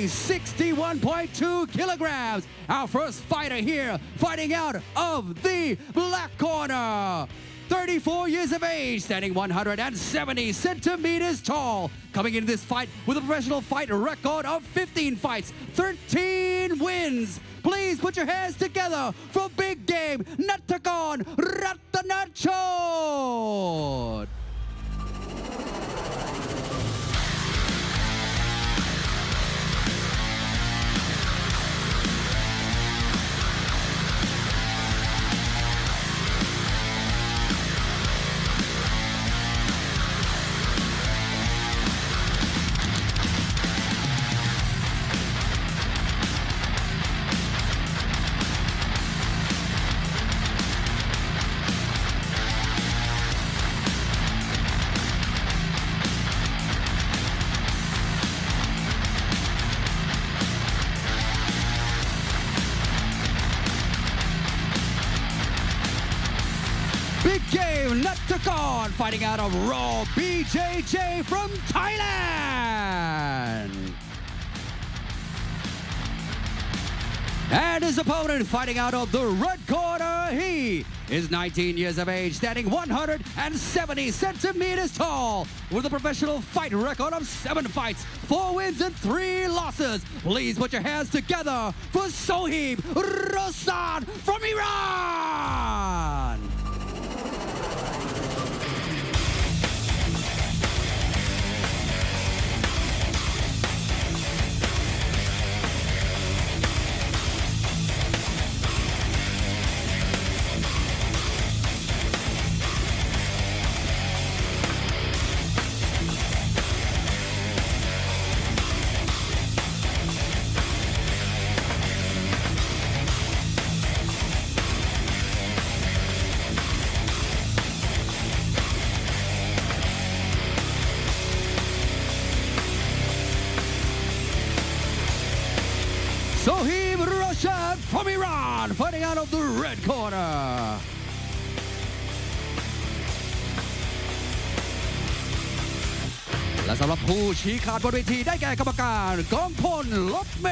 weighing 61.2 kilograms. Our first fighter here, fighting out of the black corner. 34 years of age, standing 170 centimeters tall. Coming into this fight with a professional fight record of 15 fights, 13 wins. Please put your hands together for Big Game Natakon Ratanachot. Game Natakon fighting out of Raw BJJ from Thailand. And his opponent fighting out of the red corner, he is 19 years of age, standing 170 centimeters tall, with a professional fight record of seven fights, four wins, and three losses. Please put your hands together for Sohib Rosan from Iran. From Iran, fighting out of the red corner. และสำหรับผู้ชี้ขาดบนเวทีได้แก่กรรมการกองพลลบเม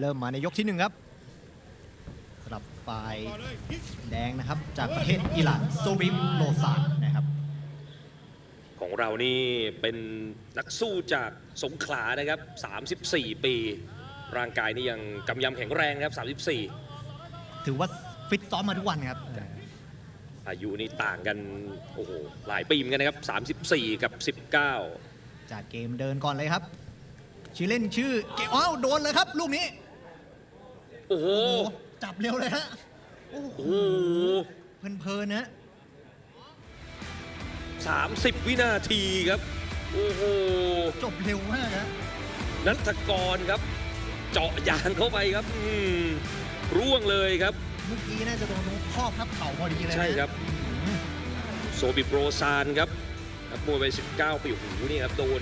เริ่มมาในยกที่หนึ่งครับสำหรับฝ่ายแดงนะครับ จากประเทศอิหร่านโซบิมโลซานนะครับ ของเรานี่เป็นนักสู้จากสงขลานะครับ 34 ปี ร่างกายนี่ยังกำยำแข็งแรงครับถือว่าฟิตซ้อมมาทุกวันครับ34อายุนี่ต่างกันโอ้โหหลายปีเหมือนกันนะครับ 34 กับ 19 จากเกมเดินก่อนเลยครับ ชื่อเล่นชื่อเกมอ้าวโดนเลยครับ ลูกนี้ โอ้โห โอ้จับเร็วเลยฮะ โอ้โหโอ้โหเพลินๆนะ30วินาทีครับ โอ้โห จบเร็วมากนะนัทกรครับ เจาะยางเข้าไปครับ อืมร่วงเลยครับ เมื่อกี้น่าจะโดนตรงข้อพับเข่าพอดีเลยนะใช่ครับโซบิโปรซานครับนักมวยวัย19 ปีโอ้โหนี่ครับ โดน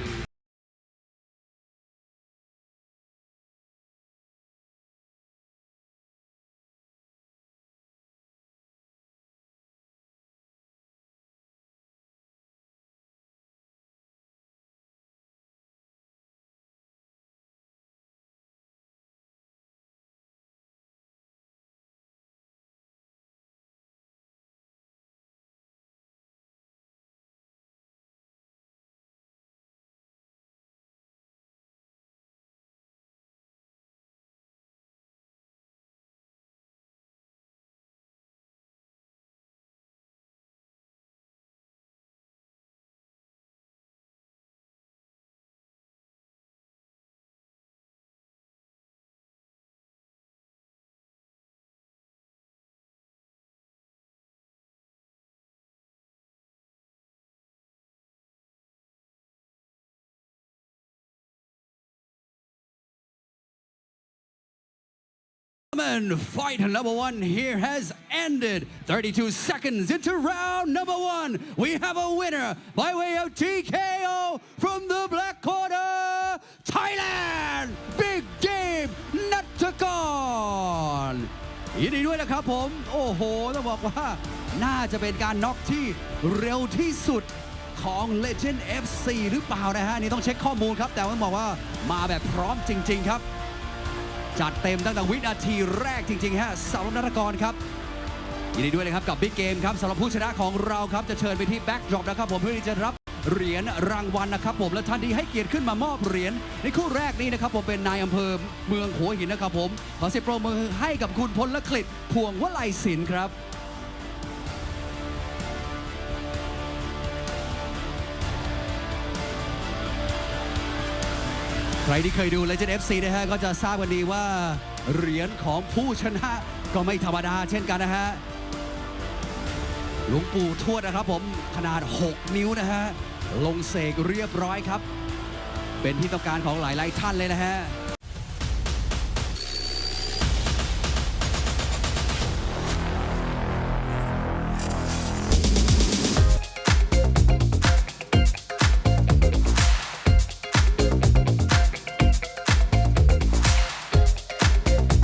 And fight number one here has ended. 32 seconds into round number one. We have a winner by way of TKO from the black corner, Thailand. Big Game นัทกรยินดีด้วยนะครับผม โอ้โห ต้องบอกว่า น่าจะเป็นการน็อกที่เร็วที่สุดของ Legend FC หรือเปล่านะฮะ นี่ต้องเช็คข้อมูลครับ แต่ต้องบอกว่ามาแบบพร้อมจริง ๆ ครับ จัดเต็มตั้งแต่วินาทีแรกจริงๆฮะสาวนักกรครับยินดีด้วยนะครับกับบิ๊กเกมครับสำหรับผู้ชนะของเราครับจะเชิญไปที่แบ็กดรอปนะครับผมเพื่อที่จะรับเหรียญรางวัลนะครับผมและท่านที่ให้เกียรติขึ้นมามอบเหรียญในคู่แรกนี้นะครับผมเป็นนายอำเภอเมืองหัวหินนะครับผมขอเสียงปรบมือให้กับคุณพลกฤษพวงวลัยศิลป์ครับ ใครที่เคยดู Legend FC นะฮะก็จะทราบกันดีว่าเหรียญของผู้ชนะก็ไม่ธรรมดาเช่นกันนะฮะหลวงปู่ทวดนะครับผมขนาด 6 นิ้วนะฮะลงเสกเรียบร้อยครับ เป็นที่ต้องการของหลายๆท่านเลยนะฮะ